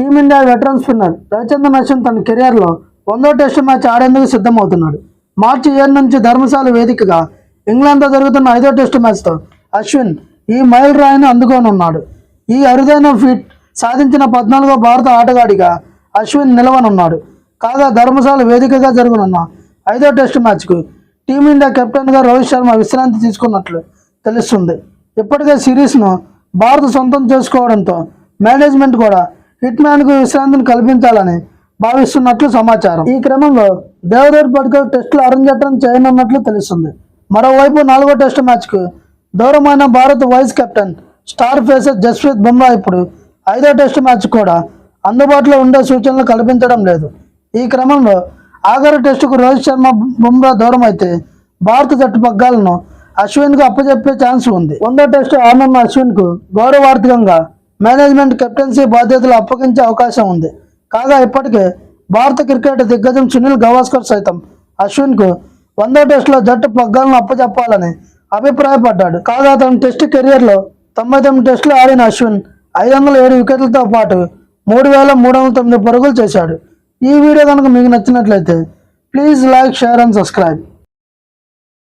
Team India veteran spinner Ravichandran Ashwin తన కెరియర్లో వందో టెస్ట్ మ్యాచ్ ఆడేందుకు సిద్ధమవుతున్నాడు. మార్చి ఏడు నుంచి ధర్మశాల వేదికగా ఇంగ్లాండ్తో జరుగుతున్న ఐదో టెస్ట్ మ్యాచ్తో అశ్విన్ ఈ మైల్ రాయిని అందుకోనున్నాడు. ఈ అరుదైన ఫీట్ సాధించిన పద్నాలుగో భారత ఆటగాడిగా అశ్విన్ నిలవనున్నాడు. కాగా ధర్మశాల వేదికగా జరగనున్న ఐదో టెస్ట్ మ్యాచ్కు టీమిండియా కెప్టెన్గా రోహిత్ శర్మ విశ్రాంతి తీసుకున్నట్లు తెలుస్తుంది. ఇప్పటికే సిరీస్ను భారత్ సొంతం చేసుకోవడంతో మేనేజ్మెంట్ కూడా హిట్మ్యాన్కు విశ్రాంతిని కల్పించాలని భావిస్తున్నట్లు సమాచారం. ఈ క్రమంలో దేవదర్ పడ్కర్ టెస్టులు అరంగేట్రం చేయనున్నట్లు తెలుస్తుంది. మరోవైపు నాలుగో టెస్టు మ్యాచ్కు దూరమైన Bharat vice captain star pacer Jasprit Bumrah ఇప్పుడు ఐదో టెస్టు మ్యాచ్ కూడా అందుబాటులో ఉండే సూచనలు కల్పించడం లేదు. ఈ క్రమంలో ఆఖరి టెస్టుకు రోహిత్ శర్మ బుమ్రా దూరం అయితే భారత జట్టు పగ్గాలను అశ్విన్కు అప్పచెప్పే ఛాన్స్ ఉంది. వందో టెస్టు ఆడనున్న అశ్విన్కు గౌరవార్థకంగా మేనేజ్మెంట్ కెప్టెన్సీ బాధ్యతలు అప్పగించే అవకాశం ఉంది. కాగా ఇప్పటికే భారత క్రికెట్ దిగ్గజం సునీల్ గవాస్కర్ సైతం అశ్విన్కు వందో టెస్టులో జట్టు పగ్గాలను అప్పచెప్పాలని అభిప్రాయపడ్డాడు. కాగా తన టెస్ట్ కెరియర్లో తొంభై తొమ్మిది టెస్టులు ఆడిన అశ్విన్ ఐదు వందల ఏడు వికెట్లతో పాటు మూడు వేల మూడు వందల తొమ్మిది పరుగులు చేశాడు. ఈ వీడియో కనుక మీకు నచ్చినట్లయితే please like share and subscribe.